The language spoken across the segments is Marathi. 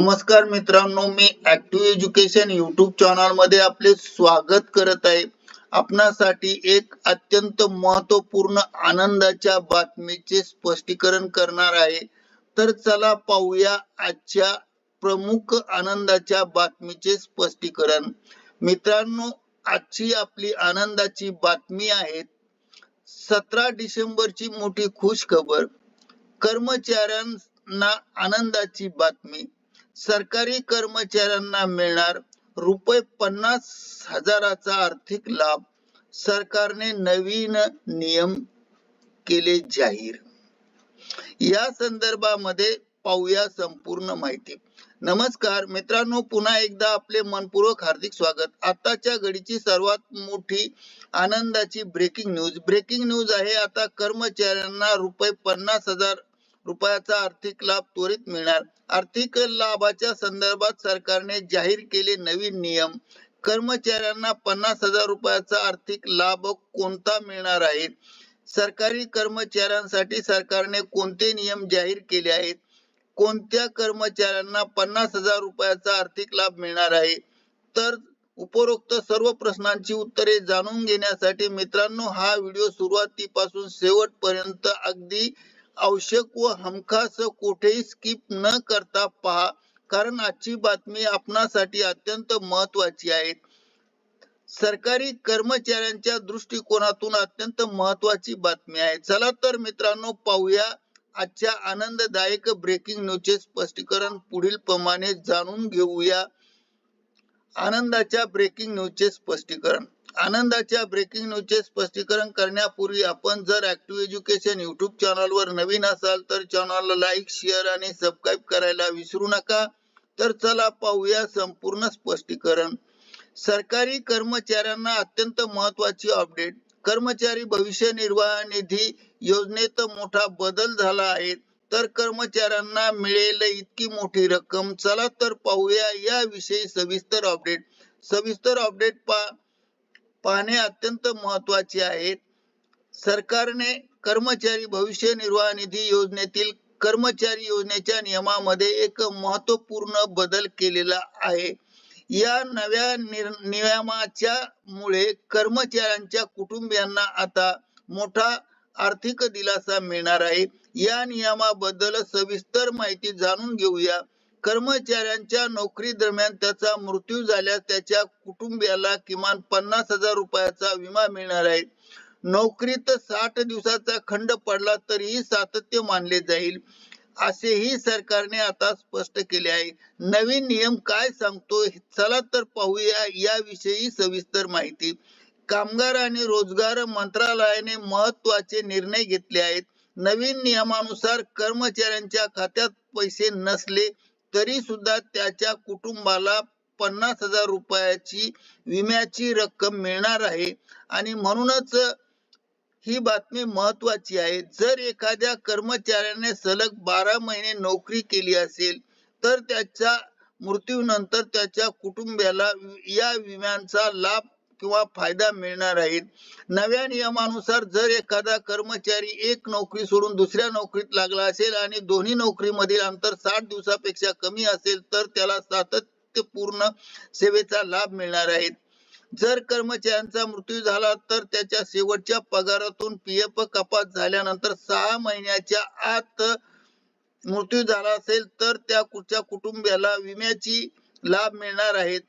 नमस्कार मित्रांनो मी ऍक्टिव्ह एज्युकेशन युट्यूब चॅनलमध्ये आपले स्वागत करत आहे. आपणासाठी एक अत्यंत महत्त्वपूर्ण आनंदाच्या बातमीचे स्पष्टीकरण करणार आहे. तर चला पाहूया आजच्या प्रमुख आनंदाच्या बातमीचे स्पष्टीकरण. मित्रांनो आजची आपली आनंदाची बातमी आहे सतरा डिसेंबरची मोठी खुश खबर कर्मचाऱ्यांना आनंदाची बातमी. सरकारी कर्मचाऱ्यांना मिळणार रुपये पन्नास हजाराचा आर्थिक लाभ सरकारने नवीन नियम केले जाहीर. या संदर्भामध्ये पाहूया संपूर्ण माहिती. नमस्कार मित्रांनो पुन्हा एकदा आपले मनपूर्वक हार्दिक स्वागत. आताच्या घडीची सर्वात मोठी आनंदाची ब्रेकिंग न्यूज ब्रेकिंग न्यूज आहे आता कर्मचाऱ्यांना रुपये पन्नास हजार रुपयाचा आर्थिक लाभ त्वरित मिळणार. आर्थिक लाभाच्या संदर्भात सरकारने जाहीर केले नवीन नियम. कर्मचाऱ्यांना पन्नास हजार रुपयाचा आर्थिक लाभ कोणता मिळणार आहे? सरकारी कर्मचाऱ्यांसाठी सरकारने कोणते नियम जाहीर केले आहेत? कोणत्या कर्मचाऱ्यांना पन्नास हजार रुपयाचा आर्थिक लाभ मिळणार आहे? तर उपरोक्त सर्व प्रश्नांची उत्तरे जाणून घेण्यासाठी मित्रांनो हा व्हिडिओ सुरुवातीपासून शेवटपर्यंत अगदी आवश्यक व हमखास कुठेही स्किप न करता पहा. कारण आजची बातमी आपणासाठी अत्यंत महत्वाची आहे. सरकारी कर्मचाऱ्यांच्या दृष्टिकोनातून अत्यंत महत्वाची बातमी आहे. चला तर मित्रांनो पाहूया आजच्या आनंददायक ब्रेकिंग न्यूजचे स्पष्टीकरण पुढील प्रमाणे जाणून घेऊया. आनंदाच्या ब्रेकिंग न्यूजचे स्पष्टीकरण. आनंदाच्या ब्रेकिंग न्यूजचे स्पष्टीकरण करण्यापूर्वी आपण जर ऍक्टिव्ह एज्युकेशन युट्यूब चॅनल वर नवीन असाल तर चॅनलला लाईक शेअर आणि सबस्क्राईब करायला विसरू नका. तर चला पाहूया संपूर्ण स्पष्टीकरण. सरकारी कर्मचाऱ्यांना अत्यंत महत्वाची अपडेट कर्मचारी भविष्य निर्वाह निधी योजनेत मोठा बदल झाला आहे. तर कर्मचाऱ्यांना मिळेल इतकी मोठी रक्कम. चला तर पाहूया याविषयी सविस्तर अपडेट सविस्तर अपडेट पा पाहणे अत्यंत महत्त्वाचे आहे सरकारने कर्मचारी भविष्य निर्वाह निधी योजनेतील कर्मचारी योजनेच्या नियमामध्ये एक महत्त्वपूर्ण बदल केलेला आहे. या नव्या नियमाच्या मुळे कर्मचाऱ्यांच्या कुटुंबियांना आता मोठा आर्थिक दिलासा मिळणार आहे. या नियमाबद्दल सविस्तर माहिती जाणून घेऊया. कर्मचाऱ्यांच्या नोकरी दरम्यान त्याचा मृत्यू झाल्यास त्याच्या कुटुंबियाला किमान पन्नास हजार रुपयाचा विमा मिळणार आहे. नोकरीत साठ दिवसाचा खंड पडला तरीही सातत्य मानले जाईल असेही सरकारने आता स्पष्ट केले आहे. नवीन नियम काय सांगतो चला तर पाहूया याविषयी सविस्तर माहिती. कामगार आणि रोजगार मंत्रालयाने महत्त्वाचे निर्णय घेतले आहेत. नवीन नियमानुसार कर्मचाऱ्यांच्या खात्यात पैसे नसले तरी सुद्धा त्याच्या कुटुंबाला पन्नास हजार रुपयाची विम्याची रक्कम मिळणार आहे. आणि म्हणूनच ही बातमी महत्वाची आहे. जर एखाद्या कर्मचाऱ्याने सलग बारा महिने नोकरी केली असेल तर त्याच्या मृत्यूनंतर त्याच्या कुटुंबियाला या विम्यांचा लाभ किंवा फायदा मिळणार आहे नव्या नियमानुसार जर एखादा कर्मचारी एक नोकरी सोडून दुसऱ्या नोकरीत लागला असेल आणि दोन्ही नोकरीमधील अंतर साठ दिवसापेक्षा कमी असेल तर त्याला सातत्यपूर्ण सेवेचा लाभ मिळणार आहे जर कर्मचाऱ्यांचा मृत्यू झाला तर त्याच्या शेवटच्या पगारातून पीएफ कपात झाल्यानंतर सहा महिन्याच्या आत मृत्यू झाला असेल तर त्या कुठच्या कुटुंबियाला विम्याची लाभ मिळणार आहेत?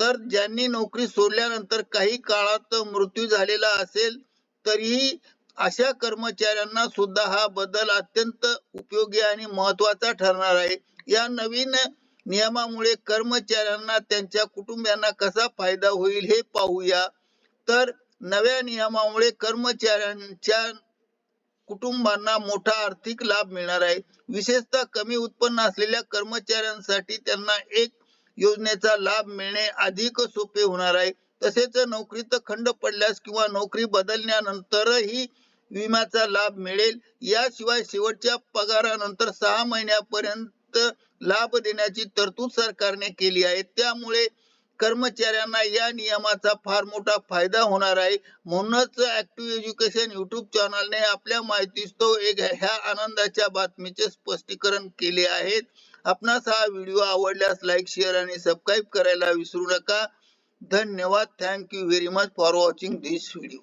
तर ज्यांनी नोकरी सोडल्यानंतर काही काळात मृत्यू झालेला असेल तरीही अशा कर्मचाऱ्यांना सुद्धा हा बदल अत्यंत उपयोगी आणि महत्त्वाचा ठरणार आहे. या नवीन नियमामुळे कर्मचाऱ्यांना त्यांच्या कुटुंबियांना कसा फायदा होईल हे पाहूया. तर नव्या नियमामुळे कर्मचाऱ्यांच्या कुटुंबांना मोठा आर्थिक लाभ मिळणार आहे. विशेषतः कमी उत्पन्न असलेल्या कर्मचाऱ्यांसाठी त्यांना एक योजनेचा लाभ मिळणे अधिक सोपे होणार आहे. तसेच नोकरीत खंड पडल्यास किंवा नोकरी बदलण्यानंतरही विम्याचा लाभ मिळेल. याशिवाय शेवटच्या पगारानंतर सहा महिन्यापर्यंत लाभ देण्याची तरतूद सरकारने केली आहे. त्यामुळे कर्मचाऱ्यांना या नियमाचा फार मोठा फायदा होणार आहे. म्हणूनच ऍक्टिव्ह एज्युकेशन युट्यूब चॅनलने आपल्या माहितीस्तव एक ह्या आनंदाच्या बातमीचे स्पष्टीकरण केले आहेत आपणास हा व्हिडिओ आवडल्यास लाईक शेअर आणि सबस्क्राईब करायला विसरू नका. धन्यवाद. Thank you very much for watching this video